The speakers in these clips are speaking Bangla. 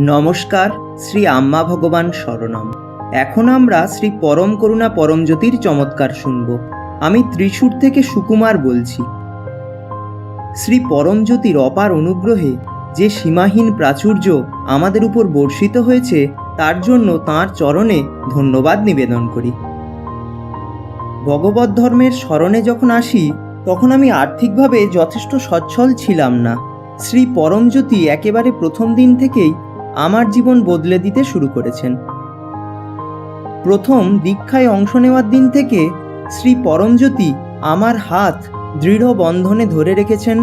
নমস্কার, শ্রী আম্মা ভগবান শরণম। এখন আমরা শ্রী পরম করুণা পরমজ্যোতির চমৎকার শুনব। আমি ত্রিশূর থেকে সুকুমার বলছি। শ্রী পরমজ্যোতির অপার অনুগ্রহে যে সীমাহীন প্রাচুর্য আমাদের উপর বর্ষিত হয়েছে, তার জন্য তাঁর চরণে ধন্যবাদ নিবেদন করি। ভগবত ধর্মের স্মরণে যখন আসি, তখন আমি আর্থিকভাবে যথেষ্ট সচ্ছল ছিলাম না। শ্রী পরমজ্যোতি একেবারে প্রথম দিন থেকেই আমার জীবন বদলে দিতে শুরু করেছেন। প্রথম দীক্ষায় অংশ নেওয়ার দিন থেকে শ্রী পরমজ্যোতি আমার হাত দৃঢ় বন্ধনে ধরে রেখেছেন,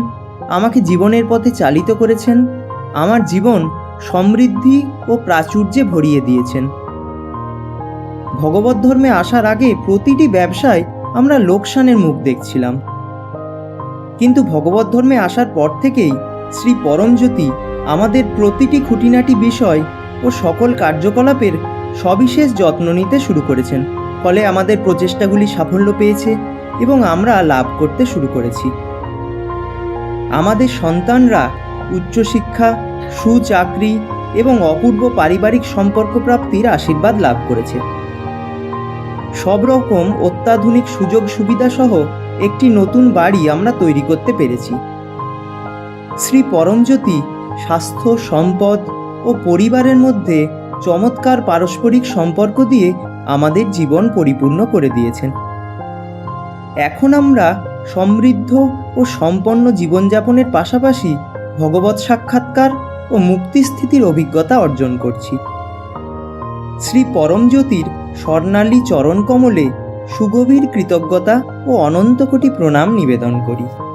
আমাকে জীবনের পথে চালিত করেছেন, আমার জীবন সমৃদ্ধি ও প্রাচুর্যে ভরিয়ে দিয়েছেন। ভগবত ধর্মে আসার আগে প্রতিটি ব্যবসায় আমরা লোকসানের মুখ দেখছিলাম। কিন্তু ভগবত ধর্মে আসার পর থেকেই শ্রী পরমজ্যোতি আমাদের প্রতিটি খুঁটিনাটি বিষয় ও সকল কার্যকলাপের সবিশেষ যত্ন নিতে শুরু করেছেন। ফলে আমাদের প্রচেষ্টাগুলি সাফল্য পেয়েছে এবং আমরা লাভ করতে শুরু করেছি। আমাদের সন্তানরা উচ্চশিক্ষা, সুচাকরি এবং অপূর্ব পারিবারিক সম্পর্ক প্রাপ্তির আশীর্বাদ লাভ করেছে। সব রকম অত্যাধুনিক সুযোগ সুবিধা সহ একটি নতুন বাড়ি আমরা তৈরি করতে পেরেছি। শ্রী পরমজ্যোতি স্বাস্থ্য, সম্পদ ও পরিবারের মধ্যে চমৎকার পারস্পরিক সম্পর্ক দিয়ে আমাদের জীবন পরিপূর্ণ করে দিয়েছেন। এখন আমরা সমৃদ্ধ ও সম্পন্ন জীবনযাপনের পাশাপাশি ভগবত সাক্ষাৎকার ও মুক্তিস্থিতির অভিজ্ঞতা অর্জন করছি। শ্রী পরমজ্যোতির স্বর্ণালী চরণ কমলে সুগভীর কৃতজ্ঞতা ও অনন্ত কোটি প্রণাম নিবেদন করি।